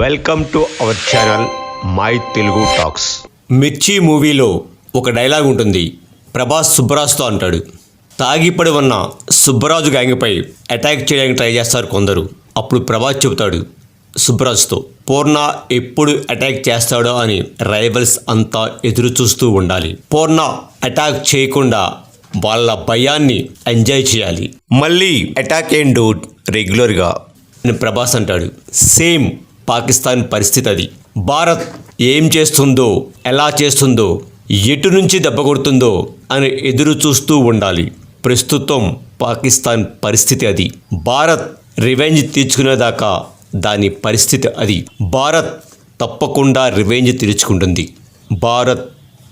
Welcome to our channel my Telugu talks Mirchi మూవీలో ఒక dialogue ఉంటుంది. ప్రభాస్ సుబ్బరాజుతో అంటాడు. తాగిపడి ఉన్న సుబ్బరాజు గ్యాంగ్పై అటాక్ చేయడానికి ట్రై చేస్తారు కొందరు. అప్పుడు ప్రభాస్ చెబుతాడు సుబ్బరాజుతో పూర్ణ ఎప్పుడు అటాక్ చేస్తాడో అని రైవల్స్ అంతా ఎదురు చూస్తూ ఉండాలి. పూర్ణ అటాక్ చేయకుండా వాళ్ళ భయాన్ని ఎంజాయ్ చేయాలి. మళ్ళీ అటాక్ ఏం డూడ్? రెగ్యులర్గా. అని ప్రభాస్ అంటాడు. సేమ్ పాకిస్తాన్ పరిస్థితి అది. భారత్ ఏం చేస్తుందో ఎలా చేస్తుందో ఎటు నుంచి దెబ్బ కొడుతుందో అని ఎదురు చూస్తూ ఉండాలి. ప్రస్తుతం పాకిస్తాన్ పరిస్థితి అది. భారత్ రివెంజ్ తీర్చుకునేదాకా దాని పరిస్థితి అది. భారత్ తప్పకుండా రివెంజ్ తీర్చుకుంటుంది. భారత్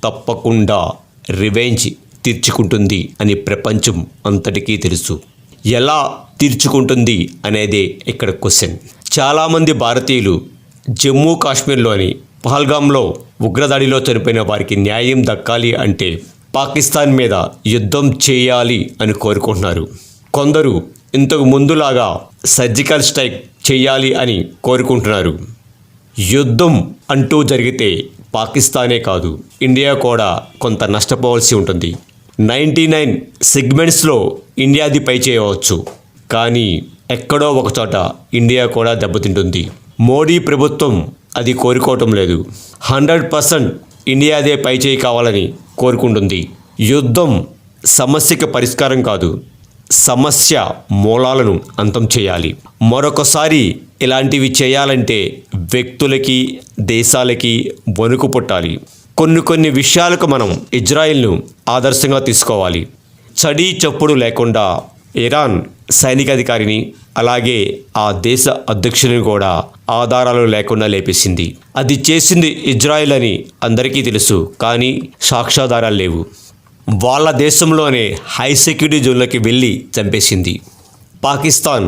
తప్పకుండా రివెంజ్ తీర్చుకుంటుంది అని ప్రపంచం అంతటికీ తెలుసు. ఎలా తీర్చుకుంటుంది అనేదే ఇక్కడ క్వశ్చన్. చాలామంది భారతీయులు జమ్మూ కాశ్మీర్లోని పహల్గామ్లో ఉగ్రదాడిలో చనిపోయిన వారికి న్యాయం దక్కాలి అంటే పాకిస్తాన్ మీద యుద్ధం చేయాలి అని కోరుకుంటున్నారు. కొందరు ఇంతకు ముందులాగా సర్జికల్ స్ట్రైక్ చేయాలి అని కోరుకుంటున్నారు. యుద్ధం అంటూ జరిగితే పాకిస్తానే కాదు ఇండియా కూడా కొంత నష్టపోవాల్సి ఉంటుంది. నైంటీ నైన్ సెగ్మెంట్స్లో ఇండియాది పై చేయవచ్చు కానీ ఎక్కడో ఒకచోట ఇండియా కూడా దెబ్బతింటుంది. మోడీ ప్రభుత్వం అది కోరుకోవటం లేదు. హండ్రెడ్ పర్సెంట్ ఇండియాదే పై చేయి కావాలని కోరుకుంటుంది. యుద్ధం సమస్యకి పరిష్కారం కాదు సమస్య మూలాలను అంతం చేయాలి. మరొకసారి ఇలాంటివి చేయాలంటే వ్యక్తులకి దేశాలకి వణుకు పుట్టాలి. కొన్ని కొన్ని విషయాలకు మనం ఇజ్రాయిల్ను ఆదర్శంగా తీసుకోవాలి. చడి చప్పుడు లేకుండా ఇరాన్ సైనికాధికారిని అలాగే ఆ దేశ అధ్యక్షుని కూడా ఆధారాలు లేకుండా లేపేసింది. అది చేసింది ఇజ్రాయిల్ అని అందరికీ తెలుసు కానీ సాక్ష్యాధారాలు లేవు. వాళ్ళ దేశంలోనే హై సెక్యూరిటీ జోన్లోకి వెళ్ళి చంపేసింది. పాకిస్తాన్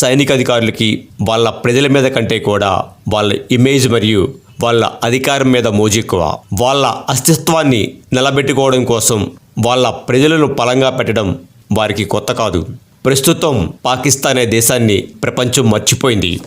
సైనిక అధికారులకి వాళ్ళ ప్రజల మీద కంటే కూడా వాళ్ళ ఇమేజ్ మరియు వాళ్ళ అధికారం మీద మోజెక్కువ వాళ్ళ అస్తిత్వాన్ని నిలబెట్టుకోవడం కోసం వాళ్ళ ప్రజలను బలంగా పెట్టడం వారికి కొత్త కాదు. ప్రస్తుతం పాకిస్తాన్ అనే దేశాన్ని ప్రపంచం మర్చిపోయింది.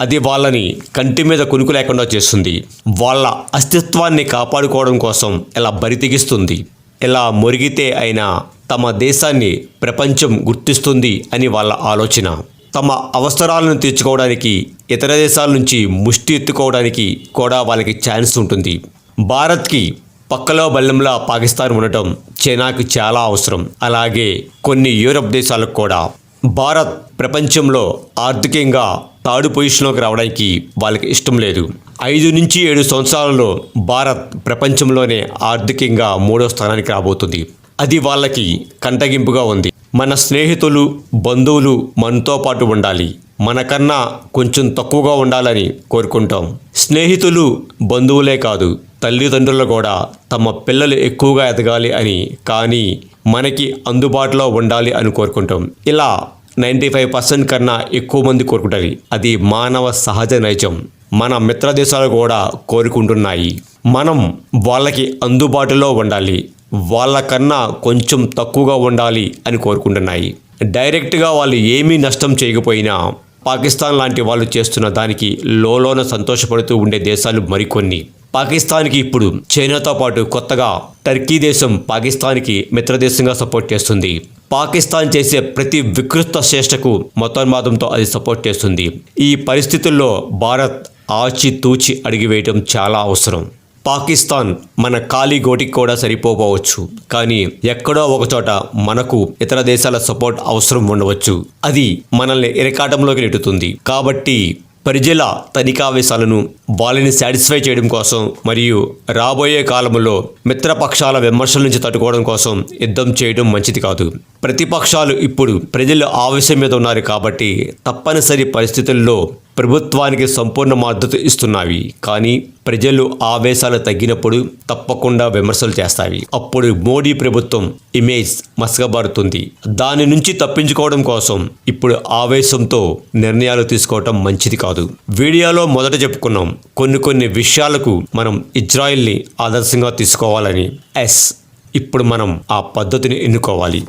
అది వాళ్ళని కంటి మీద కునుకు లేకుండా చేస్తుంది. వాళ్ళ అస్తిత్వాన్ని కాపాడుకోవడం కోసం ఇలా బరితెగిస్తుంది ఇలా మురిగితే అయినా తమ దేశాన్ని ప్రపంచం గుర్తిస్తుంది అని వాళ్ళ ఆలోచన. తమ అవసరాలను తీర్చుకోవడానికి ఇతర దేశాల నుంచి ముష్టి ఎత్తుకోవడానికి కూడా వాళ్ళకి ఛాన్స్ ఉంటుంది. భారత్కి పక్కలో బల్లెంలా పాకిస్తాన్ ఉండటం చైనాకు చాలా అవసరం. అలాగే కొన్ని యూరప్ దేశాలకు కూడా. భారత్ ప్రపంచంలో ఆర్థికంగా థర్డ్ పొజిషన్లోకి రావడానికి వాళ్ళకి ఇష్టం లేదు. ఐదు నుంచి ఏడు సంవత్సరాలలో భారత్ ప్రపంచంలోనే ఆర్థికంగా మూడో స్థానానికి రాబోతుంది. అది వాళ్ళకి కంటగింపుగా ఉంది. మన స్నేహితులు బంధువులు మనతో పాటు ఉండాలి. మనకన్నా కొంచెం తక్కువగా ఉండాలని కోరుకుంటాం. స్నేహితులు బంధువులే కాదు తల్లిదండ్రులు కూడా తమ పిల్లలు ఎక్కువగా ఎదగాలి అని కానీ మనకి అందుబాటులో ఉండాలి అని కోరుకుంటాం. ఇలా నైంటీ ఫైవ్ పర్సెంట్ కన్నా ఎక్కువ మంది కోరుకుంటారు. అది మానవ సహజ నైజం. మన మిత్ర దేశాలు కూడా కోరుకుంటున్నాయి. మనం వాళ్ళకి అందుబాటులో ఉండాలి. వాళ్ళకన్నా కొంచెం తక్కువగా ఉండాలి అని కోరుకుంటున్నాయి. డైరెక్ట్గా వాళ్ళు ఏమీ నష్టం చేయకపోయినా పాకిస్తాన్ లాంటి వాళ్ళు చేస్తున్న దానికి లోలోన సంతోషపడుతూ ఉండే దేశాలు మరికొన్ని. పాకిస్తాన్కి ఇప్పుడు చైనాతో పాటు కొత్తగా టర్కీ దేశం పాకిస్తాన్కి మిత్రదేశంగా సపోర్ట్ చేస్తుంది. పాకిస్తాన్ చేసే ప్రతి వికృత చేష్టకు మతోన్మాదంతో అది సపోర్ట్ చేస్తుంది. ఈ పరిస్థితుల్లో భారత్ ఆచితూచి అడిగివేయటం చాలా అవసరం. పాకిస్తాన్ మన ఖాళీ గోటికి కూడా సరిపోవచ్చు కానీ ఎక్కడో ఒక చోట మనకు ఇతర దేశాల సపోర్ట్ అవసరం ఉండవచ్చు. అది మనల్ని ఇరకాటంలోకి నెట్టుతుంది. కాబట్టి ప్రజల తనిఖావేశాలను వాళ్ళని సాటిస్ఫై చేయడం కోసం మరియు రాబోయే కాలంలో మిత్రపక్షాల విమర్శల నుంచి తట్టుకోవడం కోసం యుద్ధం చేయడం మంచిది కాదు. ప్రతిపక్షాలు ఇప్పుడు ప్రజలు ఆవేశం మీద ఉన్నారు కాబట్టి తప్పనిసరి పరిస్థితుల్లో ప్రభుత్వానికి సంపూర్ణ మద్దతు ఇస్తున్నాయి. కానీ ప్రజలు ఆవేశాలు తగ్గినప్పుడు తప్పకుండా విమర్శలు చేస్తాయి. అప్పుడు మోడీ ప్రభుత్వం ఇమేజ్ మసకబారుతుంది. దాని నుంచి తప్పించుకోవడం కోసం ఇప్పుడు ఆవేశంతో నిర్ణయాలు తీసుకోవటం మంచిది కాదు. వీడియోలో మొదట చెప్పుకున్నాం. కొన్ని కొన్ని విషయాలకు మనం ఇజ్రాయిల్ని ఆదర్శంగా తీసుకోవాలని. ఎస్ ఇప్పుడు మనం ఆ పద్ధతిని ఎన్నుకోవాలి.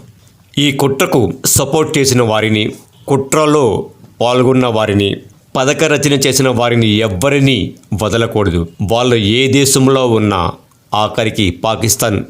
ఈ కుట్రకు సపోర్ట్ చేసిన వారిని కుట్రలో పాల్గొన్న వారిని పథక రచన చేసిన వారిని ఎవ్వరినీ వదలకూడదు. వాళ్ళు ఏ దేశంలో ఉన్నా ఆఖరికి పాకిస్తాన్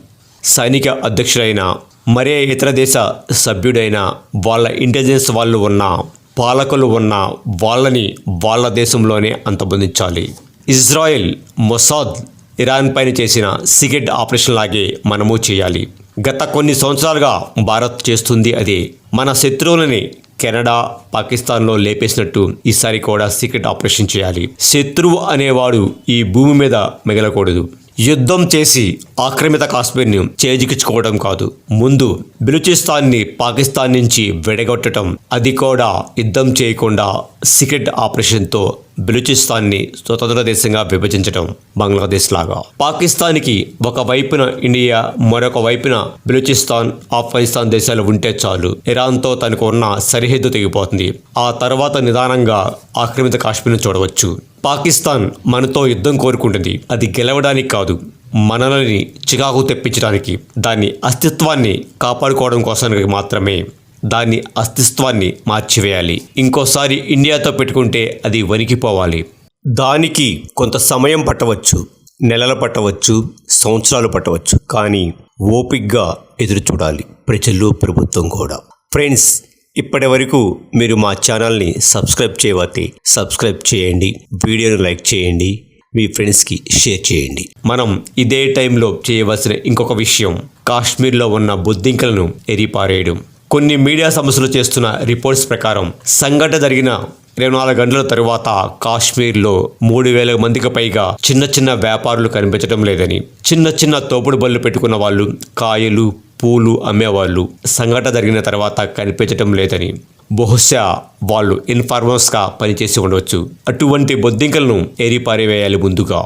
సైనిక అధ్యక్షుడైన మరే ఇతర దేశ సభ్యుడైన వాళ్ళ ఇంటెలిజెన్స్ వాళ్ళు ఉన్న పాలకులు ఉన్న వాళ్ళని వాళ్ళ దేశంలోనే అంతమొందించాలి. ఇజ్రాయెల్ మొసాద్ ఇరాన్ పైన చేసిన సిగెట్ ఆపరేషన్ లాగే మనము చేయాలి. గత కొన్ని సంవత్సరాలుగా భారత్ చేస్తుంది అదే. మన శత్రువులని కెనడా పాకిస్తాన్లో లేపేసినట్టు ఈసారి కూడా సీక్రెట్ ఆపరేషన్ చేయాలి. శత్రువు అనేవాడు ఈ భూమి మీద మిగలకూడదు. యుద్ధం చేసి ఆక్రమిత కాశ్మీర్ని చేజికించుకోవడం కాదు. ముందు బెలూచిస్తాన్ని పాకిస్తాన్ నుంచి విడగొట్టడం. అది కూడా యుద్ధం చేయకుండా సీక్రెట్ ఆపరేషన్తో బెలుచిస్తాన్ని స్వతంత్ర దేశంగా విభజించడం బంగ్లాదేశ్ లాగా. పాకిస్తాన్కి ఒక వైపున ఇండియా మరొక వైపున బెలూచిస్తాన్ ఆఫ్ఘనిస్తాన్ దేశాలు ఉంటే చాలు. ఇరాన్తో తనకు ఉన్న సరిహద్దు తెగిపోతుంది. ఆ తర్వాత నిదానంగా ఆక్రమిత కాశ్మీర్ను చూడవచ్చు. పాకిస్తాన్ మనతో యుద్ధం కోరుకుంటుంది. అది గెలవడానికి కాదు మనలని చికాకు తెప్పించడానికి. దాని అస్తిత్వాన్ని కాపాడుకోవడం కోసానికి మాత్రమే దాని అస్తిత్వాన్ని మార్చివేయాలి. ఇంకోసారి ఇండియాతో పెట్టుకుంటే అది వణికిపోవాలి. దానికి కొంత సమయం పట్టవచ్చు నెలలు పట్టవచ్చు సంవత్సరాలు పట్టవచ్చు. కానీ ఓపిక్గా ఎదురు చూడాలి ప్రజలు ప్రభుత్వం కూడా. ఫ్రెండ్స్ ఇప్పటి వరకు మీరు మా ఛానల్ని సబ్స్క్రైబ్ చేయవతే సబ్స్క్రైబ్ చేయండి వీడియోని లైక్ చేయండి మీ ఫ్రెండ్స్కి షేర్ చేయండి. మనం ఇదే టైంలో చేయవలసిన ఇంకొక విషయం కాశ్మీర్లో ఉన్న బొద్దింకలను ఎరిపారేయడం. కొన్ని మీడియా సంస్థలు చేస్తున్న రిపోర్ట్స్ ప్రకారం సంఘటన జరిగిన ఇరవై నాలుగు గంటల తరువాత కాశ్మీర్లో మూడు వేల మందికి పైగా చిన్న చిన్న వ్యాపారులు కనిపించడం లేదని చిన్న చిన్న తోపుడు బళ్ళు పెట్టుకున్న వాళ్ళు కాయలు పూలు అమ్మేవాళ్ళు. సంఘటన జరిగిన తర్వాత కనిపించటం లేదని. బహుశా వాళ్ళు ఇన్ఫార్మర్స్గా పనిచేసి ఉండవచ్చు అటువంటి బొద్దింకలను ఏరిపారివేయాలి ముందుగా.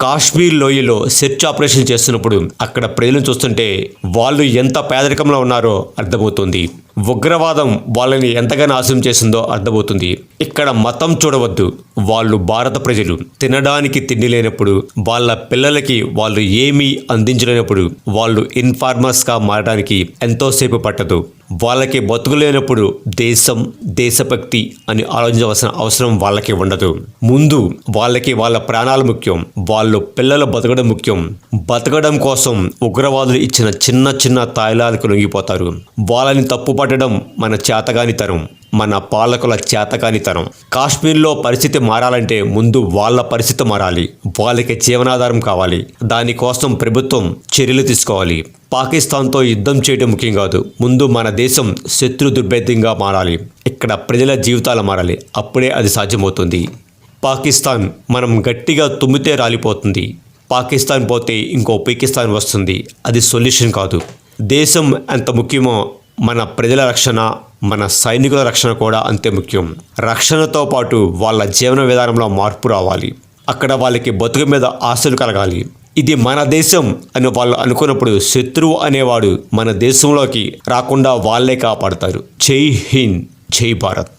కాశ్మీర్ లోయలో సెర్చ్ ఆపరేషన్ చేస్తున్నప్పుడు అక్కడ ప్రజలను చూస్తుంటే వాళ్ళు ఎంత పేదరికంలో ఉన్నారో అర్థమవుతుంది. ఉగ్రవాదం వాళ్ళని ఎంతగా నాశనం చేసిందో అర్థమవుతుంది. ఇక్కడ మతం చూడవద్దు. వాళ్ళు భారత ప్రజలు. తినడానికి తిండి లేనప్పుడు వాళ్ళ పిల్లలకి వాళ్ళు ఏమీ అందించలేనప్పుడు వాళ్ళు ఇన్ఫార్మర్స్గా మారడానికి ఎంతోసేపు పట్టదు. వాళ్ళకి బతుకులేనప్పుడు దేశం దేశభక్తి అని ఆలోచించవలసిన అవసరం వాళ్ళకి ఉండదు. ముందు వాళ్ళకి వాళ్ళ ప్రాణాలు ముఖ్యం. వాళ్ళు పిల్లలు బతకడం ముఖ్యం. బతకడం కోసం ఉగ్రవాదులు ఇచ్చిన చిన్న చిన్న తాయిలాలకు లొంగిపోతారు. వాళ్ళని తప్పు పట్టడం మన చేతగానితనం మన పాలకుల చేతకానితనం కాశ్మీర్లో పరిస్థితి మారాలంటే ముందు వాళ్ళ పరిస్థితి మారాలి. వాళ్ళకి జీవనాధారం కావాలి. దానికోసం ప్రభుత్వం చర్యలు తీసుకోవాలి. పాకిస్తాన్తో యుద్ధం చేయడం ముఖ్యం కాదు. ముందు మన దేశం శత్రు దుర్భేద్యంగా మారాలి. ఇక్కడ ప్రజల జీవితాలు మారాలి. అప్పుడే అది సాధ్యమవుతుంది. పాకిస్తాన్ మనం గట్టిగా తుమ్మితే రాలిపోతుంది. పాకిస్తాన్ పోతే ఇంకో పాకిస్తాన్ వస్తుంది. అది సొల్యూషన్ కాదు. దేశం ఎంత ముఖ్యమో మన ప్రజల రక్షణ మన సైనికుల రక్షణ కూడా అంతే ముఖ్యం. రక్షణతో పాటు వాళ్ళ జీవన విధానంలో మార్పు రావాలి. అక్కడ వాళ్ళకి బతుకు మీద ఆశలు కలగాలి. ఇది మన దేశం అని వాళ్ళు అనుకున్నప్పుడు శత్రువు అనేవాడు మన దేశంలోకి రాకుండా వాళ్ళే కాపాడతారు. జై హింద్ జై భారత్.